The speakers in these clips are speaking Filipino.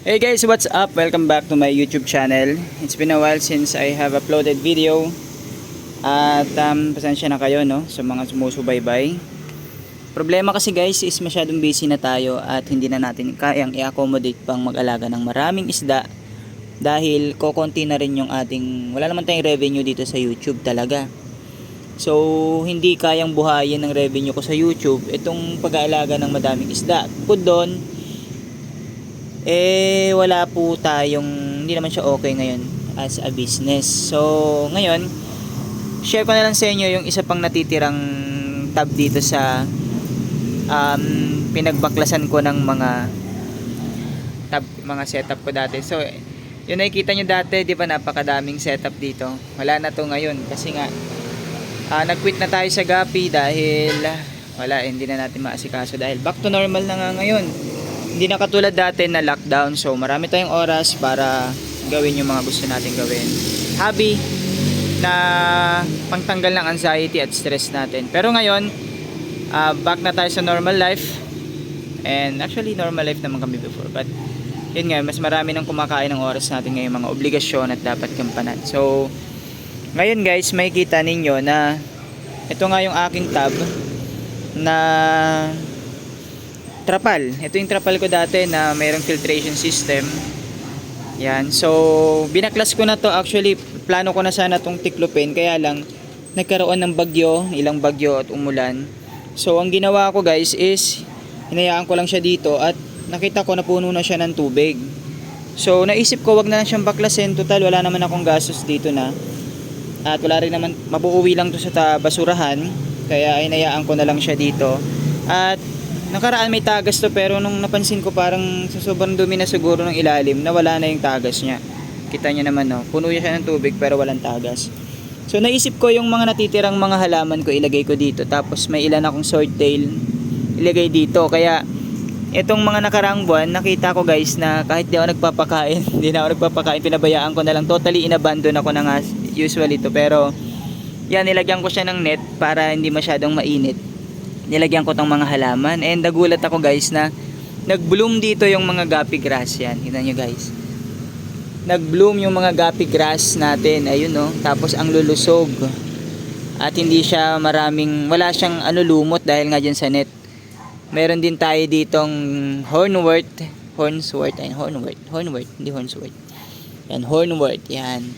Hey guys, what's up? Welcome back to my YouTube channel. It's been a while since I have uploaded video. At um, pasensya na kayo no, sa mga sumusubaybay. Problema kasi guys is masyadong busy na tayo at hindi na natin kayang i-accommodate pang mag-alaga ng maraming isda dahil kokonti na rin yung ating, wala naman tayong revenue dito sa YouTube talaga. So, hindi kayang buhayin ng revenue ko sa YouTube itong pag-aalaga ng madaming isda. Bukod doon, eh wala po tayong hindi naman siya okay ngayon as a business. So ngayon share ko na lang sa inyo yung isa pang natitirang tab dito sa um, pinagbaklasan ko ng mga tab mga setup ko dati. So yun nakikita nyo dati di ba napakadaming setup dito? Wala na to ngayon kasi nga ah, nag-quit na tayo sa Gapi dahil wala hindi na natin maasikaso dahil back to normal na nga ngayon hindi na katulad dati na lockdown so marami tayong oras para gawin yung mga gusto natin gawin. Hobby na pangtanggal ng anxiety at stress natin. Pero ngayon ah, back na tayo sa normal life. And actually normal life naman kami before. But yun nga mas marami nang kumakain ng oras natin ngayon mga obligasyon at dapat gampanan so ngayon guys makikita ninyo na ito nga yung aking tab na trapal. Ito yung trapal ko dati na mayroong filtration system. Yan. So, binaklas ko na to. Actually, plano ko na sana tong tiklopin. Kaya lang, nagkaroon ng bagyo, ilang bagyo at umulan. So, ang ginawa ko guys is, hinayaan ko lang siya dito at nakita ko na puno na siya ng tubig. So, naisip ko wag na lang siyang baklasin. Total, wala naman akong gastos dito na. At wala rin naman, mabuuwi lang to sa basurahan. Kaya hinayaan ko na lang siya dito. At Nakaraan may tagas to pero nung napansin ko parang sa sobrang dumi na siguro ng ilalim nawala na yung tagas niya. Kita niyo naman no, puno siya ng tubig pero walang tagas. So naisip ko yung mga natitirang mga halaman ko ilagay ko dito. Tapos may ilan akong swordtail ilagay dito. Kaya itong mga nakaraang buwan nakita ko guys na kahit di ako nagpapakain hindi na ako nagpapakain pinabayaan ko na lang. Totally inabandon ako na nga usually to pero yan nilagyan ko siya ng net para hindi masyadong mainit nilagyan ko tong mga halaman. And nagulat ako guys na nag-bloom dito yung mga gapi grass. Yan kita nyo guys. Nag-bloom yung mga gapi grass natin. Ayun no? Tapos ang lulusog. At hindi siya maraming wala siyang ano lumot dahil nga dyan sa net. Meron din tayo ditong hornwort. Hornswort ayun hornwort. Hornwort hindi hornswort. Yan hornwort yan.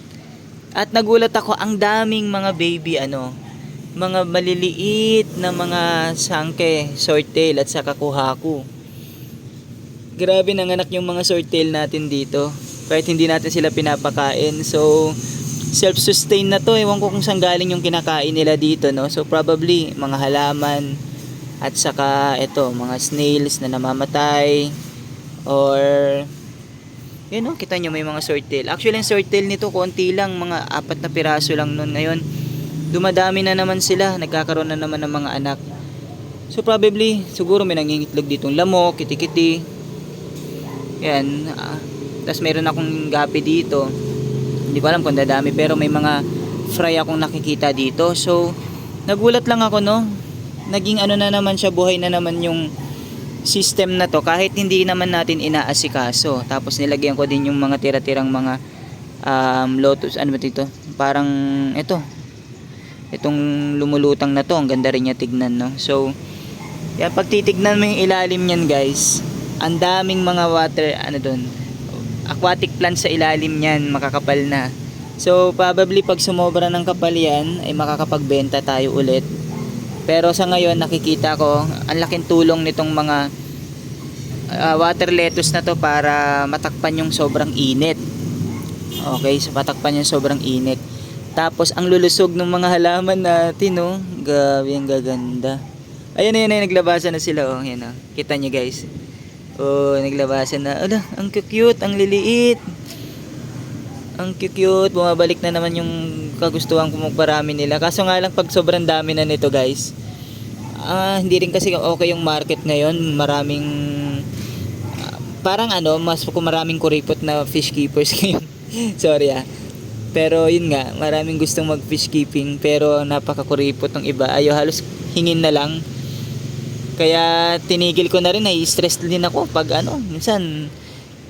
At nagulat ako ang daming mga baby ano mga maliliit na mga sangke, swordtail at saka kuhaku. Grabe nanganak yung mga swordtail natin dito. Kahit hindi natin sila pinapakain. So, self-sustain na to. Ewan ko kung saan galing yung kinakain nila dito, no? So, probably, mga halaman at saka, ito, mga snails na namamatay. Or, yun, no? Kita nyo, may mga swordtail. Actually, yung swordtail nito, konti lang. Mga apat na piraso lang nun ngayon dumadami na naman sila, nagkakaroon na naman ng mga anak. So probably, siguro may nangingitlog ditong lamok, kitikiti. Yan. Uh, Tapos meron akong gapi dito. Hindi ko alam kung dadami, pero may mga fry akong nakikita dito. So, nagulat lang ako, no? Naging ano na naman siya, buhay na naman yung system na to kahit hindi naman natin inaasikaso. Tapos nilagyan ko din yung mga tira-tirang mga um, lotus, ano ba dito? Parang ito, itong lumulutang na to ang ganda rin niya tignan no? So yan pag titignan mo yung ilalim niyan guys ang daming mga water ano doon aquatic plants sa ilalim niyan makakapal na. So probably pag sumobra ng kapal yan ay makakapagbenta tayo ulit. Pero sa ngayon nakikita ko ang laking tulong nitong mga uh, water lettuce na to para matakpan yung sobrang init. Okay so patakpan yung sobrang init tapos ang lulusog ng mga halaman natin, oh. Gabi ang gaganda. Ayun, ayun, ayun, naglabasan na sila, oh. Yan, oh. Kita nyo, guys. Oh, naglabasan na. Ala, ang cute, ang liliit. Ang cute, bumabalik na naman yung kagustuhan ko magparami nila. Kaso nga lang, pag sobrang dami na nito, guys. Ah, hindi rin kasi okay yung market ngayon. Maraming ah, parang ano, mas kung maraming kuripot na fish keepers ngayon. Sorry ah pero yun nga, maraming gustong mag fish keeping pero napakakuripot ng iba. Ayaw halos hingin na lang. Kaya tinigil ko na rin, ay stress din ako pag ano, minsan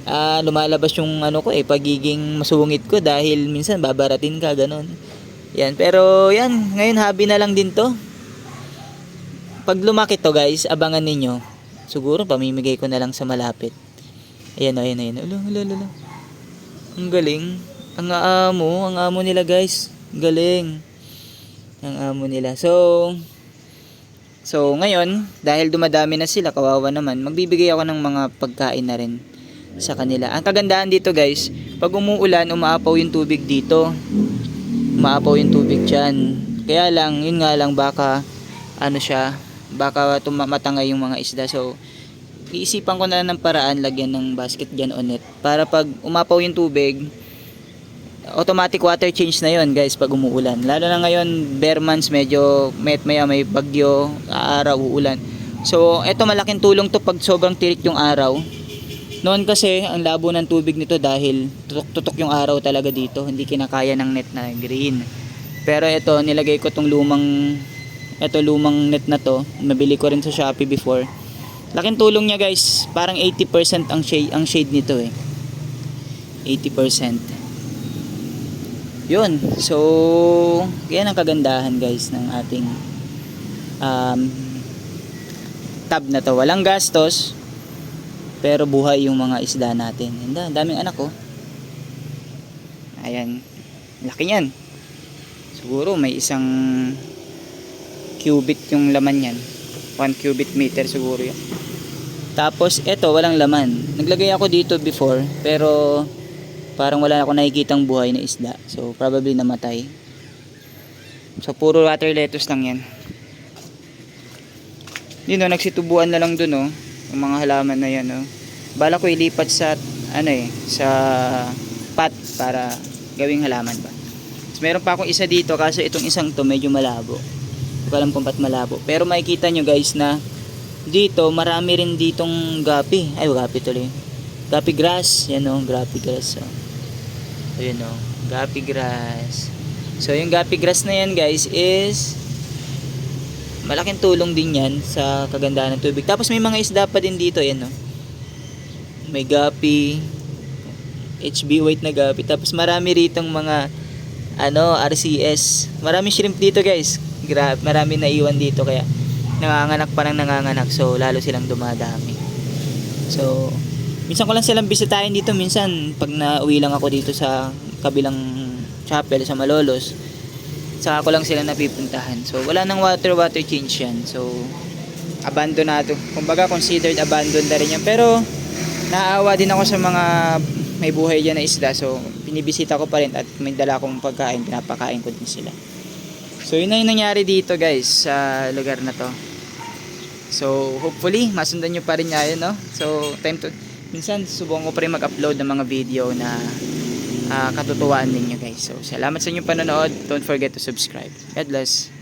ah, lumalabas yung ano ko eh, pagiging masungit ko dahil minsan babaratin ka, ganon. Yan, pero yan, ngayon hobby na lang din to. Pag lumaki to guys, abangan ninyo. Siguro pamimigay ko na lang sa malapit. Ayan, ayan, ayan. Alo, alo, alo. Ang galing. Ang aamo, ang amo nila guys. Galing. Ang amo nila. So, so ngayon, dahil dumadami na sila, kawawa naman, magbibigay ako ng mga pagkain na rin sa kanila. Ang kagandahan dito guys, pag umuulan, umaapaw yung tubig dito. Umaapaw yung tubig dyan. Kaya lang, yun nga lang, baka, ano siya, baka tumatangay yung mga isda. So, iisipan ko na ng paraan lagyan ng basket dyan o net para pag umapaw yung tubig automatic water change na yon guys pag umuulan. Lalo na ngayon bare months medyo met maya may bagyo araw uulan. So eto malaking tulong to pag sobrang tirik yung araw. Noon kasi ang labo ng tubig nito dahil tutok-tutok yung araw talaga dito. Hindi kinakaya ng net na green. Pero ito nilagay ko tong lumang ito lumang net na to. Nabili ko rin sa Shopee before. Laking tulong niya guys. Parang 80% ang shade, ang shade nito eh. 80%. Yun. So, yan ang kagandahan guys ng ating um, tab na to. Walang gastos. Pero buhay yung mga isda natin. Ang daming anak ko. Ayan. Laki niyan. Siguro may isang cubic yung laman yan. 1 cubic meter siguro yan. Tapos eto walang laman. Naglagay ako dito before pero parang wala ako nakikitang buhay na isda. So probably namatay. So puro water lettuce lang yan. Yun o, nagsitubuan na lang dun o. Yung mga halaman na yan o. Bala ko ilipat sa ano eh, sa pot para gawing halaman ba. Tapos meron pa akong isa dito kasi itong isang to medyo malabo. Hindi ko alam kung ba't malabo. Pero makikita nyo guys na dito marami rin ditong gapi. Ay, gapi tuloy. Gapi grass. Yan o, gapi grass. So. Ayun o, gapi grass. So, yung gapi grass na yan guys is malaking tulong din yan sa kagandahan ng tubig. Tapos may mga isda pa din dito. Yan o. May gapi. HB weight na gapi. Tapos marami ritong mga ano, RCS. Maraming shrimp dito guys. Gra marami na iwan dito kaya nanganganak pa ng nanganganak so lalo silang dumadami. So, minsan ko lang silang bisitahin dito minsan pag nauwi lang ako dito sa kabilang chapel sa Malolos. Saka ko lang sila napipuntahan. So, wala nang water water change yan. So, abandonado. Kumbaga considered abandoned na rin yan. Pero, naawa din ako sa mga may buhay dyan na isda. So, pinibisita ko pa rin at may dala kong pagkain. Pinapakain ko din sila. So, yun na yung nangyari dito guys sa lugar na to. So, hopefully, masundan nyo pa rin yan, no? So, time to... Minsan, subukan ko pa rin mag-upload ng mga video na ah, katutuwaan ninyo guys. So, salamat sa inyong panonood. Don't forget to subscribe. God bless.